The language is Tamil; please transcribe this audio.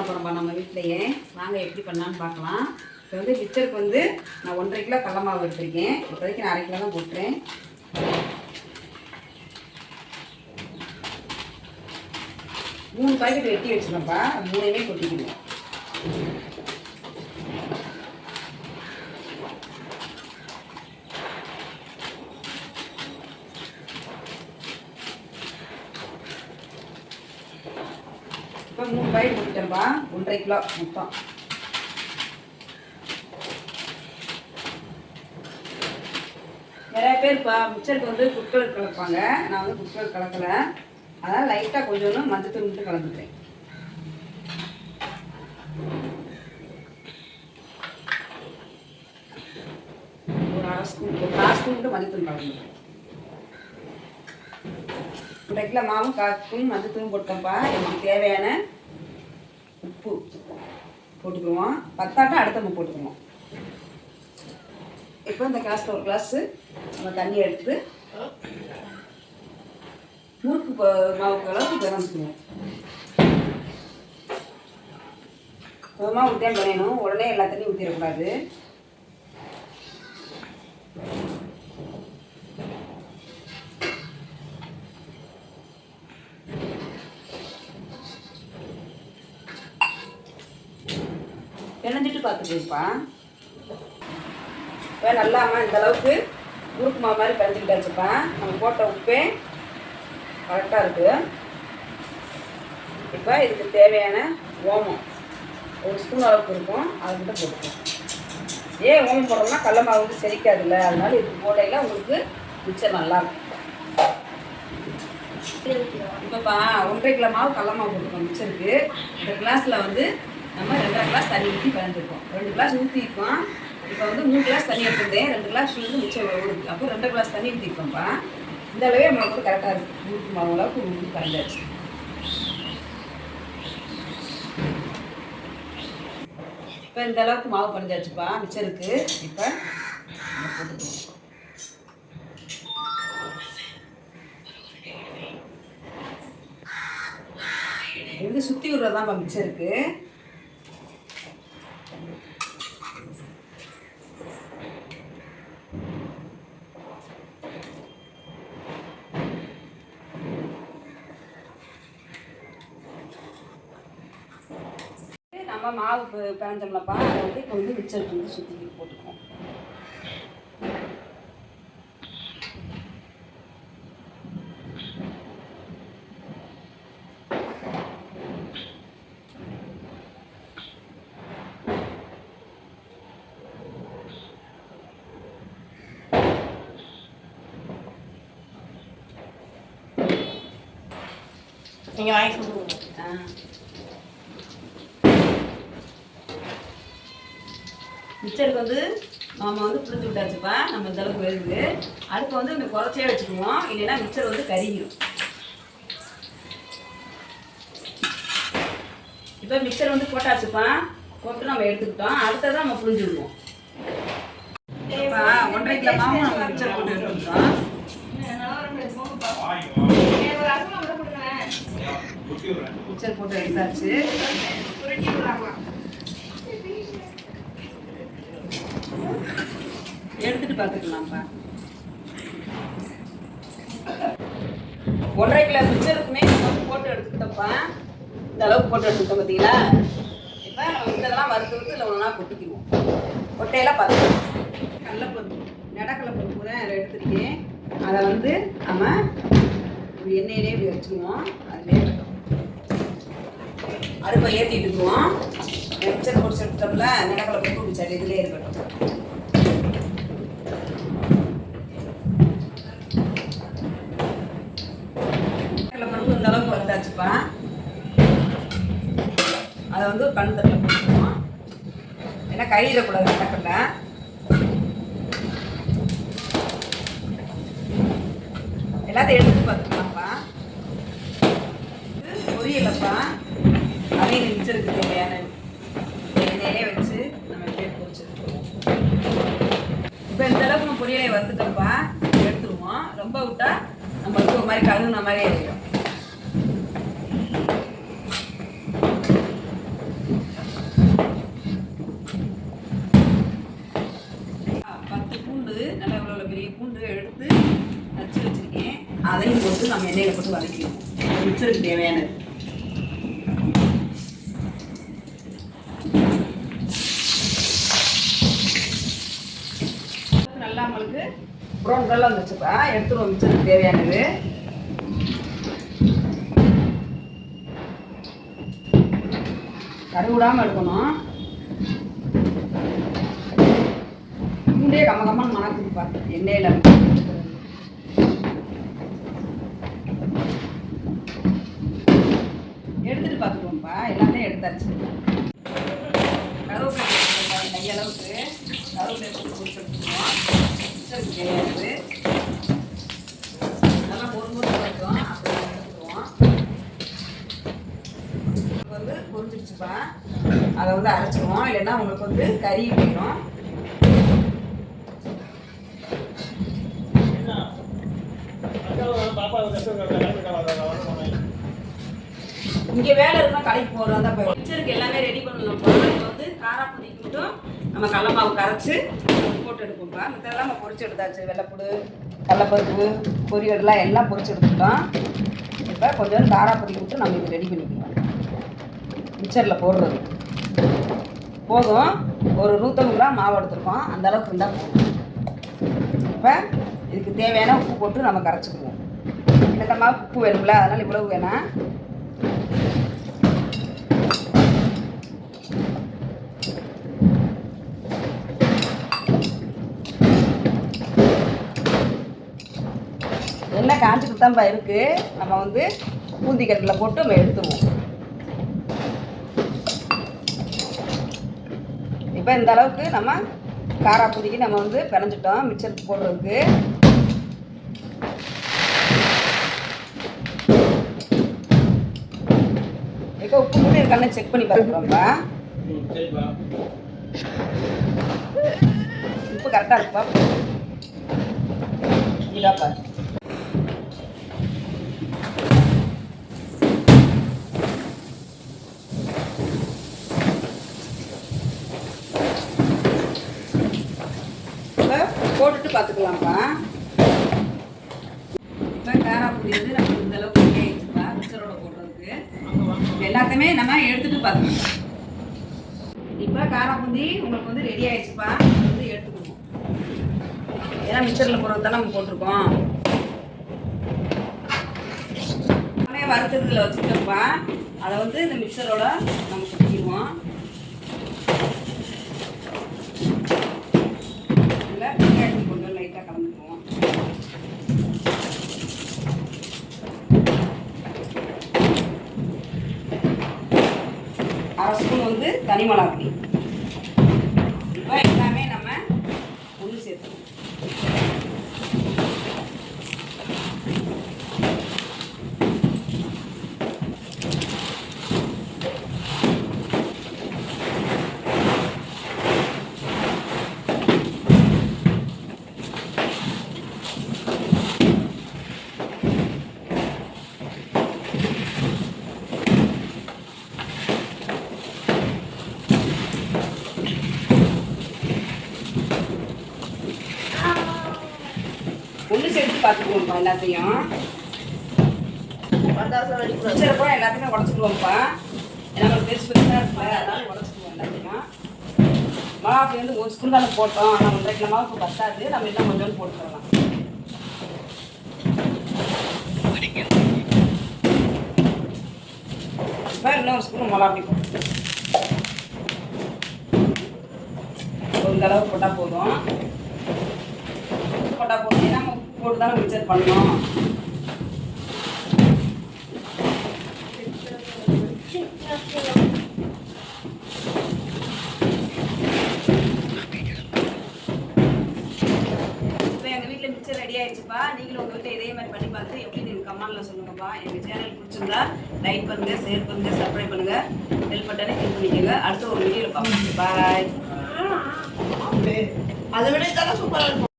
பண்ண போகிறோம்ப்பா நம்ம வீட்டிலையே வாங்க எப்படி பண்ணலான்னு பார்க்கலாம். இப்போ வந்து மிச்சருக்கு வந்து நான் ஒன்றரை கிலோ கடல மாவு எடுத்திருக்கேன். இப்போதைக்கு நான் அரை கிலோ தான் போட்டுறேன். மூணு பாக்கெட் வெட்டி வச்சுருக்கேன்ப்பா மூணையுமே கொட்டிக்கணும் மூணு பாக்கெட் கொட்டிட்டேன்ப்பா ஒன்றரை கிலோ மொத்தம். நிறைய இப்போ மிச்சருக்கு வந்து குக்கர் கலப்பாங்க. நான் வந்து குக்கர் கலக்கலை. அதனால் லைட்டாக கொஞ்சம் மஞ்சத்தூள் மட்டும் கலந்துக்கிறேன். ஒரு அரை ஸ்பூன் ஒரு கால் ஸ்பூன் மட்டும் மஞ்சத்தூள் கலந்துக்கிறேன். ஒரு கிலோ மாவும் கால் ஸ்பூன் மஞ்சத்தூள் போட்டோம்ப்பா எனக்கு தேவையான உப்பு போட்டுக்குவோம். பத்தாட்டம் அடுத்த நம்ம போட்டுக்குவோம். இப்போ இந்த கிளாஸில் ஒரு கிளாஸு நம்ம தண்ணி எடுத்து முறுக்கு மாவுக்கு அளவுக்கு பிறந்துக்குவோம் கொஞ்சமாக ஊற்றியா பிணையணும் உடனே எல்லா தண்ணியும் ஊற்றிடக்கூடாது பிணைஞ்சிட்டு பார்த்துக்கோப்பா. இப்போ நல்லாமா இந்த அளவுக்கு முறுக்கு மாவு மாதிரி கரைஞ்சிக்கிட்டாச்சுப்பா நம்ம போட்ட உப்பே கரெக்டாக இருக்குது இப்போ இதுக்கு தேவையான ஓமம். ஒரு ஸ்பூன் அளவுக்கு இருக்கும். அதை மட்டும் போட்டுக்கோம் ஏன் ஓமம் போடுறோம்னா கடல மாவு வந்து செரிக்காதுல்ல. அதனால இது போடையில் உங்களுக்கு மிச்சம் நல்லாயிருக்கும் இப்போப்பா ஒன்றரை கிலோ மாவு கடல மாவு போட்டுருக்கோம் மிச்சருக்கு இந்த கிளாஸில் வந்து நம்ம ரெண்டரை கிளாஸ் தண்ணி ஊற்றி கலந்துருக்கோம். ரெண்டு கிளாஸ் ஊற்றிருக்கோம் இப்போ வந்து மூணு கிளாஸ் தண்ணி எடுத்துருந்தேன். ரெண்டு கிளாஸ் வந்து மிச்சம் ஓடுது அப்போ ரெண்டு கிளாஸ் தண்ணி ஊற்றிருக்கோம்ப்பா இந்த அளவே மாவு கரெக்டாக இருக்குது ஊற்றி மாவு அளவுக்கு ஊற்றி கலந்தாச்சு. இப்போ இந்த அளவுக்கு மாவு பறிஞ்சாச்சுப்பா மிச்சருக்கு இப்போ இது வந்து சுற்றி விடுறதான் மிச்சம் இருக்குது மாவு பி- பிணைஞ்சோம்லப்பா அதை வந்து இப்போ வந்து மிச்சருக்கு வந்து சுற்றி போட்டுக்குவோம் நீங்கள் வாங்கி கொடுங்க ஆ. மிச்சருக்கு வந்து மாமா வந்து புளிஞ்சு விட்டாச்சுப்பா. நம்ம இந்த அளவுக்கு வருது அடுத்து வந்து இந்த குறைச்சே வச்சுக்குவோம். இல்லைன்னா மிச்சர் வந்து கருகிடும் இப்போ மிக்சர் வந்து போட்டாச்சுப்பா. போட்டு நம்ம எடுத்துக்கிட்டோம். அடுத்ததான் நம்ம புளிஞ்சு விடுவோம். இப்போ ஒன்றரை கிலோ மாவு நம்ம மிக்சர் போட்டு எடுத்துக்கிட்டோம். மிக்சர் போட்டு எடுத்தாச்சு. எடுத்துட்டு பார்த்துக்கலாம்ப்பா. ஒன்றரை கிலோ மிச்சருக்குமே நம்ம வந்து போட்டு எடுத்துக்கிட்டோம்ப்பா. இந்த அளவுக்கு போட்டு எடுத்துக்கிட்டோம் பார்த்தீங்களா? இப்போ நம்ம இதெல்லாம் வறுத்து வறுத்து இல்லை ஒன்றா கொட்டிக்குவோம். கொட்டையெல்லாம் பார்த்துக்கலாம் கடலப்பருப்பு நடக்கடலைப்பருப்பு தான் அதில் எடுத்துருக்கேன். அதை வந்து நம்ம எண்ணெயிலே இப்படி வச்சுக்குவோம். அதுலேயே அடுப்பை ஏற்றிட்டுக்குவோம் மிச்சர் போட்டு எடுத்துட்டோம்ல நடக்கடலைப்பருப்பு இப்படி சரி இதுலேயே இருக்கட்டும். கடலைப்பருப்பு இந்த அளவுக்கு வந்தாச்சுப்பா. அதை வந்து கண் தட்டில் போட்டுக்குவோம் ஏன்னா கூட நடக்கல. எல்லாத்தையும் எடுத்து பார்த்துக்கலாம்ப்பா. பொரியலப்பா. அதையும் மிச்சருக்கு தேவையான எண்ணெயை வச்சு நம்ம பேர் பொரிச்சிருக்கோம் இப்போ இந்த அளவுக்கு நம்ம பொரியலை வறுத்துட்டோம்ப்பா எடுத்துருவோம். ரொம்ப விட்டா நம்ம ஒரு மாதிரி கழுகுன மாதிரி ஆயிடும். பத்து பூண்டு நல்ல இவ்வளோ பெரிய பூண்டு எடுத்து வச்சு வச்சுருக்கேன். அதையும் போட்டு நம்ம எண்ணெயில் போட்டு வதக்கிடுவோம். மிச்சருக்கு தேவையானது. நம்மளுக்கு ப்ரௌன் கலர் வந்துச்சுப்பா எடுத்துருவோம் மிச்சருக்கு தேவையானது. கருவிடாமல் எடுக்கணும். பூண்டே கம்ம கம்மன்னு மணக்குதுப்பா எண்ணெயில் எடுத்துட்டு பார்த்துக்கோங்கப்பா எல்லாத்தையும் எடுத்தாச்சு கருவேப்பிலை போட்டுக்கோங்க, கை அளவுக்கு கருவேப்பிலை போட்டு பொரிச்சு எடுத்துக்குவோம் கிடையாது நல்லா பொறு பொறு வரைக்கும் அப்புறம் எடுத்துக்குவோம் வந்து பொரிஞ்சிடுச்சுப்பா அதை வந்து அரைச்சிடுவோம் இல்லைன்னா உங்களுக்கு வந்து கறி போயிடும் இங்கே வேலை இருந்தால் கடைக்கு போகிறோம் தான் போய். எல்லாமே ரெடி பண்ணணும். இப்போ வந்து காராப்பொடிக்கு மட்டும் நம்ம கடல மாவு கரைச்சி போட்டு எடுப்போம்ப்பா மற்றதெல்லாம் நம்ம பொறிச்சு எடுத்தாச்சு. வெள்ளைப்புடு கடலப்பருப்பு பொரியடெல்லாம் எல்லாம் பொறிச்சு எடுத்துட்டோம். இப்போ கொஞ்சம் காராப்பொடி விட்டு நம்ம இது ரெடி பண்ணிக்கலாம். மிக்சரில் போடுறது. போதும். ஒரு நூற்றம்பது கிராம் மாவு எடுத்துருக்கோம். அந்த அளவுக்கு இருந்தால் போதும். இப்போ இதுக்கு தேவையான உப்பு போட்டு நம்ம கரைச்சிக்குவோம். இந்த மாவு உப்பு வேணும்ல? அதனால் இவ்வளவு வேணாம். காஞ்சிட்டு தான்ப்பா இருக்கு. நம்ம வந்து பூந்தி கட்டில் போட்டு நம்ம எடுத்துருவோம். இப்போ இந்த அளவுக்கு நம்ம காராப்பூதிக்கு நம்ம வந்து பிணைஞ்சிட்டோம். மிக்சருக்கு போடுறதுக்கு. இப்போ உப்பு கூட இருக்கான்னு செக் பண்ணி பார்த்துக்கிறோம்ப்பா உப்பு கரெக்டாக இருக்குப்பா. இதாப்பா இப்போ போட்டு பார்த்துக்கலாம்ப்பா இப்போ காராப்பொடி வந்து நம்ம இந்த அளவுக்கு ரெடி ஆயிடுச்சுப்பா மிக்சரோட போடுறதுக்கு. எல்லாத்தையுமே நம்ம எடுத்துட்டு பார்த்துக்கலாம் இப்போ காராப்பூந்தி உங்களுக்கு வந்து ரெடி ஆயிடுச்சுப்பா. வந்து எடுத்துக்கணும். ஏன்னா மிக்சரில் போடுறது தான் நம்ம போட்டிருக்கோம். நானே வறுத்ததுல வச்சுருக்கப்பா அதை வந்து இந்த மிக்சரோட நம்ம சுற்றிடுவோம் இதில் வெங்காயத்தை கொஞ்சம் லைட்டாக கலந்துக்குவோம் அரை ஸ்பூன் வந்து தனி மிளகாப்பொடி இப்போ எல்லாமே நம்ம ஒன்று சேர்த்துக்கணும் ஒன்று பார்த்துக்குவோம்ப்பா எல்லாத்தையும். வச்சிருப்பா எல்லாத்தையுமே உடச்சிக்குவோம்ப்பா. ஏன்னா பெருசு பெருசாக இருப்பா அதனால உடச்சிக்குவோம் எல்லாத்தையும். மிளகாப்பி வந்து ஒரு ஸ்கூல் தானே போட்டோம். ஆனால் ஒன்றரை கிலோ மாவுக்கு பத்தாது. நம்ம இன்னும் கொஞ்சம் போட்டுக்கலாம். இப்போ இன்னொரு ஸ்பூன் மிளகாப்பி போட்டு இந்த அளவுக்கு போட்டால் போதும். போட்டால் போதும். நம்ம போட்டு தான் மிக்சர் பண்ணணும். இப்போ எங்கள் வீட்டில் மிக்சர் ரெடி ஆயிடுச்சுப்பா. நீங்களும் உங்கள் வீட்டில் இதே மாதிரி பண்ணி பார்த்து எப்படி நீங்கள் கமெண்ட்டில் சொல்லுங்கப்பா. எங்கள் சேனல் பிடிச்சிருந்தா லைக் பண்ணுங்கள் ஷேர் பண்ணுங்கள் சப்ஸ்கிரைப் பண்ணுங்கள் பெல் பட்டனை கிளிக் பண்ணிக்கோங்க. அடுத்த ஒரு வீடியோவில் பார்ப்போம். பாய் அதை விட இதெல்லாம் சூப்பராக இருக்கும்.